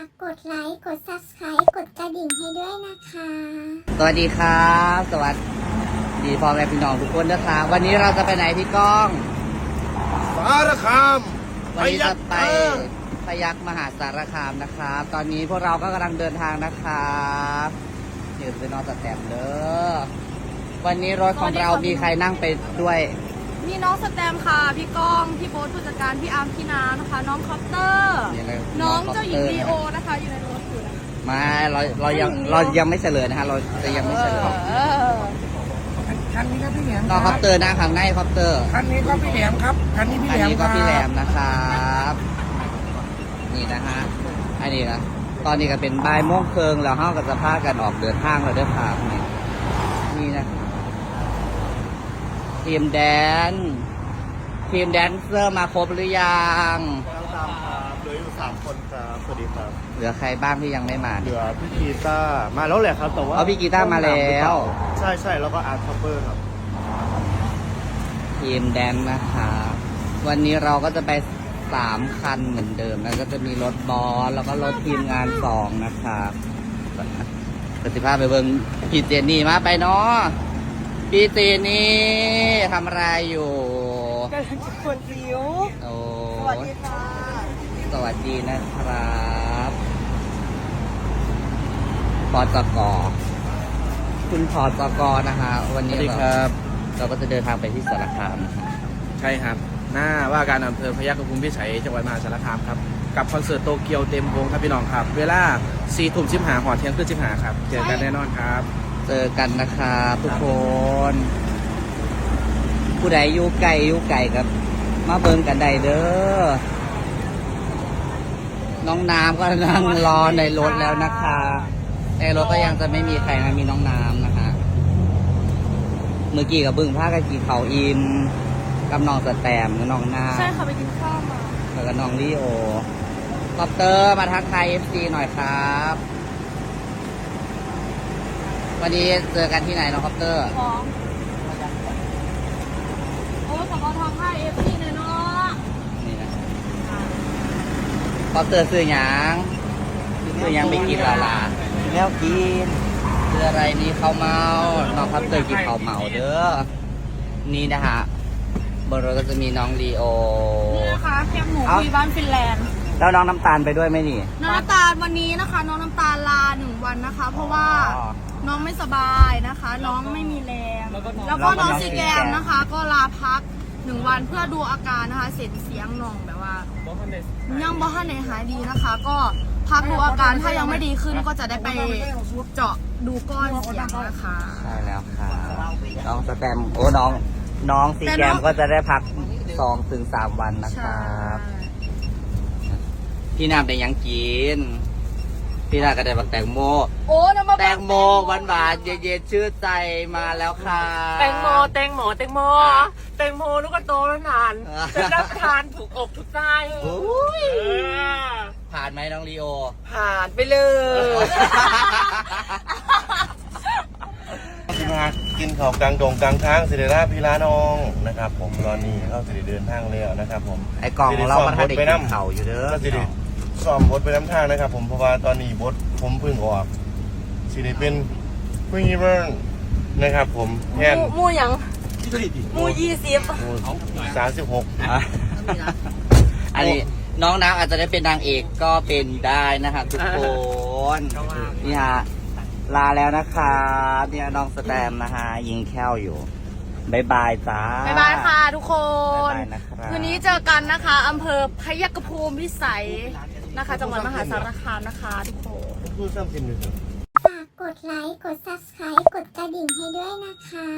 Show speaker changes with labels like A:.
A: ากกดไลค์ กด subscribe กดกระดิ่งให้ด้วยนะคะ
B: สวัสดีครับ สวัสดีพ่อแม่พี่น้องทุกคนนะครับวันนี้เราจะไปไหนพี่ก้อง
C: สารคาม
B: วันนี้จะไป
C: พยัคฆ์
B: พยักมหาสารคามนะครับ ตอนนี้พวกเราก็กำลังเดินทางนะครับนี่คือนอนสแตมเด้อวันนี้รถของเรามีใครนั่งไปด้วย
D: มีน้องสแตมค่ะ พี่ก้อง พี่โบ๊ทผู้จัดการ พี่อาร์มพี่น้ำนะคะ น้องคอปเตอร์
B: นี่เลย
D: น้องเจ้าหญิง
B: คอปเตอร์
D: ลีโอนะคะ อยู่ในรถอยู่นะ
B: มาเราเรายังเรายังไม่เฉลยนะฮะเราจะยังไม่เฉลย
D: เออ
C: คันนี้ก็พี่แหลม
B: น้องคอปเตอร์นะข้างในคอปเตอร์
C: คันนี้ก็พี่แหลมครับคันนี้พี่
B: อัน
C: แหลม
B: นี้
C: ค
B: ก็
C: รับ
B: พี่แหลมนะครับ นี่นะฮะอันนี้นะตอนนี้ก็เป็นบ่ายโมงเคิงแล้วเฮาก็จะพากันออกเดินทางแล้วเด้วยครับนี่นี่นะ ทีมแดน ทีมแดนเซอร์มาครบหรือยัง
C: ตามครับเหลืออยู่สามคนครับสวัสดีครับ
B: เหลือใครบ้างที่ยังไม่มา
C: เหลือพี่กีตาร์มาแล้วแหละครับแต่ว่า
B: เอาพี่กีตาร์มาแล้ว
C: ใช่ใช่แล้วก็อาร์ตคัพเปอร์ครับ
B: ทีมแดนนะคะวันนี้เราก็จะไปสามคันเหมือนเดิมแล้วก็จะมีรถบอสแล้วก็รถทีมงานสองนะครับปฏิภาพไปเบิงพี่เจนี่มาไปเนาะ พี่เจนี่ทำอะไรอยู่
D: กำลังจะคนคิ้ว
B: โอ้
D: สวัสดีค่ะ
B: สวัสดีนะครับพอจกคุณพอจกนะคะ วันนี้
E: สวัสดี
B: เรา
E: ครับ
B: เราก็จะเดินทางไปที่สารคามนะคะ
E: ใช่ครับ หน้าว่าการอำเภอพยัคฆภูมิพิสัยจังหวัดมหาสารคามครับ กับคอนเสิร์ตโตเกียวเต็มวงครับพี่น้องครับ เวลา4ทุ่มชิมหาหอเที่ยงคืนชิมหาครับ เจอกันแน่นอนครับ
B: เจอกันนะครับทุกคน ผู้ใดอยู่ไกลอยู่ไกลกับ มาเบิ่งกันได้เด้อ น้องน้ำก็นั่งรอในรถแล้วนะคะ ในรถก็ยังจะไม่มีใครนะมีน้องน้ำนะคะ เมื่อกี้กับบึ้งผ้ากันกี่เขาอิมกับน้องสแตมกับน้องน้ำ
D: ใช่ค่ะไปกินข้าวมา
B: แล้วก็น้องลีโอคอปเตอร์มาทักทายเอฟซีหน่อยครับ วันนี้เจอกันที่ไหนน้องคอปเตอร์
D: ของ โอ้สกทองค่ายเอฟซีเนี่ยเนาะ
B: นี่นะคอปเตอร์ซื้อหยังซื้อหยังไม่กินละล่ะแล้วกินซื้ออะไรนี่ข้าวเมาน้องคอปเตอร์กินข้าวเมาเด้อ นี่นะฮะบนรถก็จะมีน้องลีโอ
D: นี่นะคะแคมหมู
B: เอ้า
D: ที่บ้านฟินแลนด์
B: แล้วน้องน้ำตาลไปด้วยไหมนี่
D: น้องน้ำตาลวันนี้นะคะ น้องน้ำตาลลาหนึ่งวันนะคะ เพราะว่า
B: อ๋อ
D: น้องไม่สบายนะคะ น้องไม่มีแรง แล้วก็น้องซีแกมนะคะ ก็ลาพักหนึ่งวันเพื่อดูอาการนะคะ เสียงเสียงน้องแบบว่า ยังบ่ทันไหนหายดีนะคะ ก็พักดูอาการถ้ายังไม่ดีขึ้นก็จะได้ไปเจาะดูก้อนเสียงนะคะ
B: ใช่แล้วค่ะน้องสแตมป์โอ้น้องน้องซี
D: แต่
B: แก
D: น้
B: ม
D: อง
B: ก็จะได้พักสองถึงสามวันนะค
D: ใช่
B: รับ พี่น้ำได้หยังกิน พี่นาก็ได้บักแตงโม
D: โอ้น้ำมา
B: แตงโมหวานหวานๆเย็นๆชื่นใจมาแล้วค่ะ
F: แตงโมแตงโมแตงโมแตงโมลูกกระโตแล้วนาน
B: อ่า
F: จะรับประทานถูกอกถูกใจ
B: โอ้ย
F: เออ
B: ผ่านไหมน้องลีโอ
F: ผ่านไปเลย
C: ที่มากินข้าวกลางดงกลางทางสิเดราพี่ลาน้องนะครับ ผมตอนนี้เข้าสิได้เดินทางแล้วนะครับ ผม
B: ไอ้กล่องของเรามันให้เด็ก
C: ไป
B: กิ
C: น้
B: นเข่าอยู่เด้อ
C: ก็สิได้ ซ้อมบทไปน้ำทางนะครับ ผมเพราะว่าตอนนี้บทผมเพิ่งออกสิได้เป็นพรีเมิร์นะครับ ผมแทน
F: หมูหยังหมูยี่สิบ
C: สามสิบหก
B: อะอันนี้น้องน้ำอาจจะได้เป็นนางเอกก็เป็นได้นะครับทุกคนนี่ฮะลาแล้วนะครับเนี่ยน้องสแตมนะฮะยิงแค้วอยู่บายบายจ้า
D: บ๊ายบายค่ะทุกคน
B: บ๊ายบายนะครับ
D: คืนนี้เจอกันนะคะอำเภอพยัคฆภูมิพิสัย นะคะ จังหวัดมหาสารคามนะคะทุกคน
C: พูดซ้ำสินหนึ่ง
A: ฝากกดไลค์ กด subscribe กดกระดิ่งให้ด้วยนะคะ